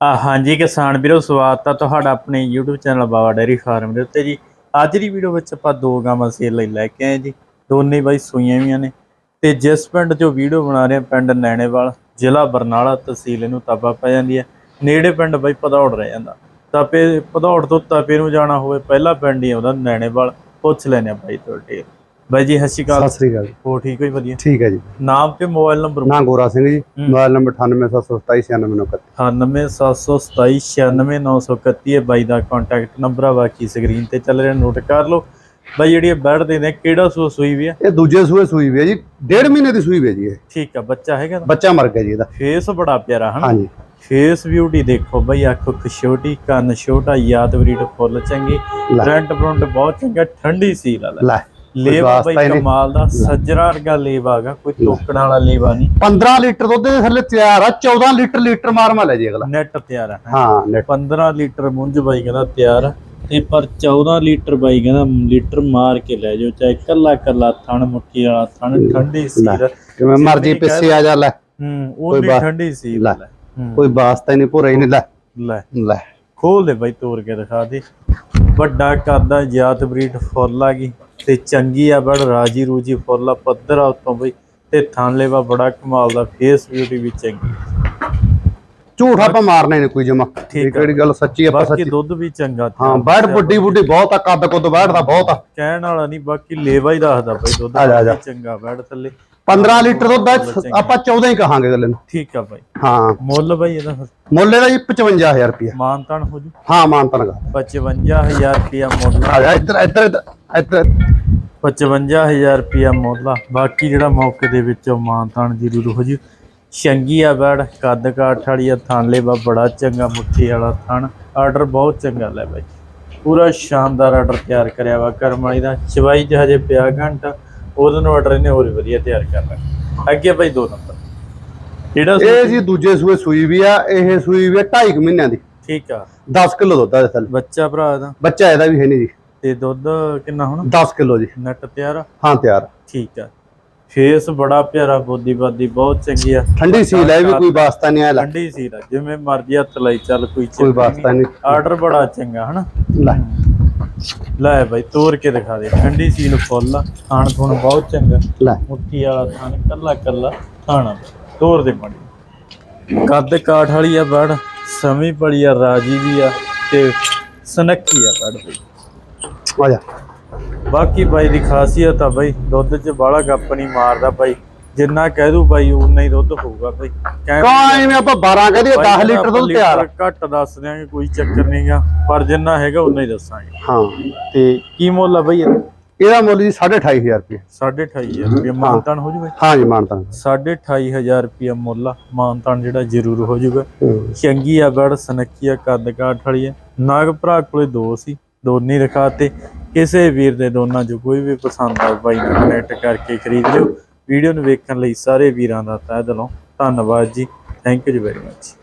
ਆ ਹਾਂਜੀ ਕਿਸਾਨ ਵੀਰੋ, ਸਵਾਗਤ ਆ ਤੁਹਾਡਾ ਆਪਣੇ YouTube channel Baba dairy farm ਦੇ ਉੱਤੇ ਜੀ। ਅੱਜ ਦੀ ਵੀਡੀਓ ਵਿੱਚ ਆਪਾਂ ਦੋ ਗਾਵਾਂ ਸੇਲ ਲਈ ਲੈ ਕੇ ਆਏ ਜੀ। ਦੋਨੇ ਬਾਈ ਸੂਈਆਂ ਵੀਆਂ ਨੇ। ਤੇ ਜਿਸ ਪਿੰਡ ਜੋ ਵੀਡੀਓ ਬਣਾ ਰਹੇ ਆ, ਪਿੰਡ ਨੈਣੇਵਾਲ, ਜ਼ਿਲ੍ਹਾ ਬਰਨਾਲਾ ਤਹਿਸੀਲ ਇਹਨੂੰ ਤਾਬਾ ਪੈ ਜਾਂਦੀ ਹੈ ਨੇੜੇ ਪਿੰਡ ਬਾਈ ਪਧੌੜ ਰਹਿ ਜਾਂਦਾ। ਤਾਪੇ ਪਧੌੜ ਤੋਂ ਤਾਪੇ ਨੂੰ ਜਾਣਾ ਹੋਵੇ, ਪਹਿਲਾ ਪਿੰਡ ਹੀ ਆਉਂਦਾ ਨੈਣੇਵਾਲ। ਪੁੱਛ ਲੈਣੇ ਆ ਬਾਈ ਤੋਂ ਬਾਈ ਜੀ ਸਤਿ ਸ਼੍ਰੀ ਅਕਾਲ। ਸਤਿ ਸ੍ਰੀ ਅਕਾਲ। ਹੋ ਠੀਕ ਹੋਈ ਵਧੀਆ? ਠੀਕ ਹੈ ਜੀ। ਨਾਮ ਤੇ ਮੋਬਾਈਲ ਨੰਬਰ ਨਾਂ ਗੋਰਾ ਸਿੰਘ ਜੀ ਮੋਬਾਈਲ ਨੰਬਰ 9877296931 9772796931 ਹੈ ਬਾਈ ਦਾ ਕੰਟੈਕਟ ਨੰਬਰ ਆ ਬਾਕੀ ਸਕਰੀਨ ਤੇ ਚੱਲ ਰਿਹਾ ਨੋਟ ਕਰ ਲਓ। ਬਾਈ ਜਿਹੜੀ ਇਹ ਬੈਡ ਦੇ ਨੇ ਕਿਹੜਾ ਸੂ ਸੂਈ ਵੀ ਆ? ਇਹ ਦੂਜੇ ਸੂਏ ਸੂਈ ਵੀ ਹੈ ਜੀ ਡੇਢ ਮਹੀਨੇ ਦੀ ਸੂਈ ਵੀ ਹੈ ਜੀ ਇਹ। ਠੀਕ ਆ ਬੱਚਾ ਹੈਗਾ ਬੱਚਾ ਮਰ ਗਿਆ ਜੀ ਇਹਦਾ। ਫੇਸ ਬੜਾ ਪਿਆਰਾ ਹਨ? ਹਾਂਜੀ। ਫੇਸ ਬਿਊਟੀ ਦੇਖੋ ਬਈ ਅੱਖ ਛੋਟੀ ਕੰਨ ਛੋਟਾ ਯਾਦ ਬਰੀਡ ਫੁੱਲ ਚੰਗੀ ਲੈ। ਫਰੰਟ ਫਰੰਟ ਬਹੁਤ ਚੰਗਾ ਠੰਡੀ ਸੀ ਲਾ। ਲੈ। ਲੈ ਲੇਵਾ ਵਾਸਤਾ ਬਈ। ਕਮਾਲ ਦਾ ਸੱਜਰਾ ਵਰਗਾ ਲੇਵਾ ਹੈਗਾ ਕੋਈ ਟੋਕਣ ਵਾਲਾ ਲੇਵਾ ਨਹੀਂ। 15 ਲੀਟਰ ਦੁੱਧ ਦੇ ਥੱਲੇ ਤਿਆਰ ਆ 14 ਲੀਟਰ ਲੀਟਰ ਮਾਰ ਮਾ ਲੈ ਜੀ ਅਗਲਾ। ਨੈਟ ਤਿਆਰ ਆ ਹਾਂ। ਨੈਟ। 15 ਲੀਟਰ ਮੁੰਜ ਬਾਈ ਕਹਿੰਦਾ ਤਿਆਰ ਆ ਤੇ ਪਰ 14 ਲੀਟਰ ਬਾਈ ਕਹਿੰਦਾ ਲੀਟਰ ਮਾਰ ਕੇ ਲੈ ਜਾਓ ਚਾਹੇ ਕੱਲਾ ਕੱਲਾ ਥਣ ਮੁੱਠੀ ਵਾਲਾ ਥਣ ਠੰਡੀ ਸੀ। ਕਿਵੇਂ ਮਰਜ਼ੀ ਪਿੱਛੇ ਆ ਜਾ ਲੈ। ਹੂੰ ਉਹ ਵੀ ਠੰਡੀ ਸੀ ਲੈ। ਕੋਈ ਵਾਸਤਾ ਹੀ ਨਹੀਂ ਭੁਰਾ ਹੀ ਨਹੀਂ ਲੈ। ਲੈ। ਲੈ। ਖੋਲ ਦੇ ਬਾਈ ਤੋੜ ਕੇ ਦਿਖਾ ਦੇ। ਵੱਡਾ ਕਰਦਾ ਜਾਤ ਬਰੀਡ ਫੁੱਲ ਆ ਗਈ। ਤੇ ਚੰਗੀ ਆ ਬੜ ਰਾਜੀ ਰੂਜੀ ਫੁੱਲ ਪੱਧਰ ਆ ਉਤੋਂ ਬਈ ਤੇ ਥਣ ਲੇਵਾ ਬੜਾ ਕਮਾਲ ਦਾ ਫੇਸ ਬਿਊਟੀ ਵੀ ਚੰਗੀ। ਝੂਠ ਆਪਾਂ ਮਾਰਨਾ ਨਹੀਂ ਕੋਈ ਜਮਾ। ਠੀਕ। ਕਿਹੜੀ ਗੱਲ ਸੱਚੀ ਆਪਾਂ ਬਾਕੀ ਸੱਚੀ। ਦੁੱਧ ਵੀ ਚੰਗਾ ਹਾਂ ਬੈਠ ਵੱਡੀ ਬੁੱਢੀ ਬਹੁਤ ਆ ਕੱਦ ਕੁੱਦ ਬੈਠਦਾ ਬਹੁਤ ਆ। ਕਹਿਣ ਵਾਲਾ ਨਹੀਂ ਬਾਕੀ ਲੇਵਾ ਹੀ ਦੱਸਦਾ ਬਈ ਦੁੱਧ। ਵੀ ਚੰਗਾ ਬੈੜ ਥੱਲੇ। 15 ਲੀਟਰ ਦੁੱਧ ਆਪਾਂ 14 ਹੀ ਕਹਾਂਗੇ ਗੱਲ ਨੂੰ। ਠੀਕ ਆ ਬਾਈ। ਹਾਂ। ਮੁੱਲ ਬਾਈ ਇਹਦਾ। ਮੁੱਲ ਇਹਦਾ ਜੀ 55000 ਰੁਪਇਆ। ਮਾਨਤਾਨ ਹੋ ਜੂ। ਹਾਂ ਮਾਨਤਨ ਗਾ 55000 ਰੁਪਿਆ ਮੁੱਲ। ਆ ਜਾ ਇੱਧਰ ਇੱਧਰ- ਇੱਧਰ। 55000 ਰੁਪਿਆ ਮੁੱਲ ਆ। ਬਾਕੀ ਜਿਹੜਾ ਮੌਕੇ ਦੇ ਵਿੱਚ ਉਹ ਮਾਨਤਾਨ ਜ਼ਰੂਰ ਹੋ ਜੂ ਚੰਗੀ ਆ ਬੈੜ ਕੱਦ ਕਾਠ ਵਾਲੀ ਆ ਥਾਂਲੇ ਬਾ ਬੜਾ ਚੰਗਾ ਮੁੱਠੀ ਵਾਲਾ ਥਣ ਆਰਡਰ ਬਹੁਤ ਚੰਗਾ ਲੈ ਬਾਈ। ਪੂਰਾ ਸ਼ਾਨਦਾਰ ਆਰਡਰ ਤਿਆਰ ਕਰਿਆ ਵਾ। ਕਰਮ ਵਾਲੀ ਦਾ ਚਵਾਈ ਚ ਹਜੇ ਪਿਆ ਘੰਟਾ। ਉਹਦੇ ਨੂੰ ਆਰਡਰ ਇਹਨੇ ਹੋਰ ਵਧੀਆ ਤਿਆਰ ਕਰਨਾ ਅੱਗੇ ਬਾਈ ਦੋ ਨੰਬਰ। ਜਿਹੜਾ ਇਹ ਜੀ ਦੂਜੇ ਸੂਏ ਸੂਈ ਵੀ ਆ। ਇਹ ਸੂਈ ਵੀ ਆ 2.5 ਮਹੀਨਿਆਂ ਦੀ। ਠੀਕ ਆ। 10 ਕਿਲੋ ਦੁੱਧ ਆ ਥੱਲੇ। ਬੱਚਾ ਭਰਾ ਦਾ ਬੱਚਾ ਇਹਦਾ ਵੀ ਹੈ ਨਹੀਂ ਜੀ। ਤੇ ਦੁੱਧ ਕਿੰਨਾ ਹੋਣਾ? 10 ਕਿਲੋ ਜੀ। ਨਟ ਤਿਆਰ ਆ? ਹਾਂ ਤਿਆਰ। ਠੀਕ ਆ। ਫੇਸ ਬੜਾ ਪਿਆਰਾ ਬੋਦੀ ਬਾਦੀ ਬਹੁਤ ਚੰਗੀ ਆ। ਠੰਡੀ ਸੀਲ ਹੈ ਵੀ ਕੋਈ ਵਾਸਤਾ ਨਹੀਂ ਆ ਠੰਡੀ ਸੀ ਦਾ ਜਿਵੇਂ ਮਰਜ਼ੀ ਹੱਥ ਲਈ ਚੱਲ ਕੋਈ ਕੋਈ ਵਾਸਤਾ ਨਹੀਂ। ਆਰਡਰ ਬੜਾ ਚੰਗਾ ਹਨਾ? ਲੈ। ਲੈ ਬਾਈ ਤੋੜ ਕੇ ਦਿਖਾ ਦੇ। ਠੰਡੀ ਸੀਲ ਫੁੱਲ ਆ। ਖਾਣ ਥੋਣ ਬਹੁਤ ਚੰਗਾ। ਲੈ। ਮੁੱਠੀ ਵਾਲਾ ਖਾਣ ਕੱਲਾ ਕੱਲਾ ਖਾਣਾ ਤੋੜ ਦੇ ਮੜੀ। ਕੱਦ ਕਾਠ ਵਾਲੀ ਆ ਬੜ। ਸਮੀ ਪੜੀ ਆ ਰਾਜੀ ਵੀ ਆ ਤੇ ਸਨੱਖੀ ਆ ਬੜ। ਆ ਜਾ। ਬਾਕੀ ਬਾਈ ਦੀ ਖਾਸੀਅਤ ਆ ਬਾਈ ਦੁੱਧ 'ਚ ਬਾਹਲਾ ਗੱਪ ਨਹੀਂ ਮਾਰਦਾ ਬਾਈ। ਜਿੰਨਾ ਕਹਿ ਦੂ ਬਾਈ ਉਨਾ ਹੀ ਦੁੱਧ ਹੋਊਗਾ ਬਾਈ। ਕੋਈ ਨਹੀਂ ਆਪਾਂ 12 ਕਹਦੇ ਬਾਈ 10 ਜਿਹੜਾ ਲੀਟਰ ਦੁੱਧ ਤਿਆਰ ਘੱਟ ਦੱਸ ਦਿਆਂਗੇ ਕੋਈ ਚੱਕਰ ਨਹੀਂਗਾ ਪਰ ਜਿੰਨਾ ਹੈਗਾ ਉਨਾ ਹੀ ਦੱਸਾਂਗੇ। ਹਾਂ ਤੇ ਕੀ ਮੁੱਲ ਆ ਬਾਈ ਇਹਦਾ? ਮੁੱਲ ਜੀ 28500 ਰੁਪਏ। 28500 ਰੁਪਏ। ਮਾਨਤਾਨ ਹੋ ਜੂਗਾ ਹਾਂ ਜੀ ਮਾਨਤਾ 28500 ਰੁਪਏ ਮੁੱਲ ਆ। ਮਾਨਤਾਨ ਜਿਹੜਾ ਜ਼ਰੂਰ ਹੋ ਜੂਗਾ। ਚੰਗੀ ਆ ਬੜ ਸਨੱਕੀ ਆ ਕੱਦ ਕਾਠ ਵਾਲੀ ਆ। ਨਾਗ ਭਰਾ ਕੋਲੇ ਦੋ ਸੀ। ਦੋਨੇ ਦਿਖਾਤੇ ਕਿਸੇ ਵੀਰ ਦੇ ਦੋਨਾਂ ਚੋਂ ਕੋਈ ਵੀ ਪਸੰਦ ਆ ਬਾਈ ਨਾਲ ਕਨੈਕਟ ਕਰਕੇ ਖਰੀਦ ਲਿਓ। ਵੀਡੀਓ ਨੂੰ ਵੇਖਣ ਲਈ ਸਾਰੇ ਵੀਰਾਂ ਦਾ ਤਹਿ ਦਿਲੋਂ ਧੰਨਵਾਦ ਜੀ। ਥੈਂਕ ਯੂ ਜੀ ਵੈਰੀ ਮੱਚ